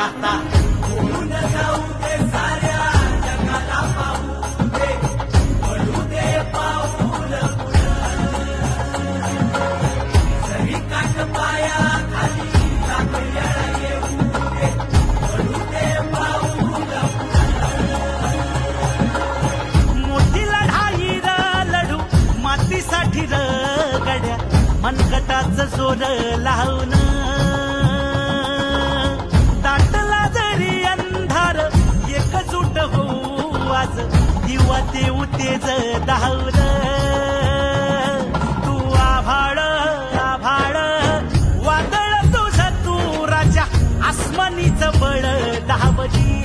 आता होऊन जाऊ दे साऱ्या जगाला पाहू दे पडू दे पाऊल सही काट पाया खाली येऊ दे पडू दे पाऊल मोठी लढाई र लढू मातीसाठी र गड्या मनगटाच लावून तेज धावल तू आभाळ आभाळ. वादळ तुझ तू राजा आसमानीच बळ धावली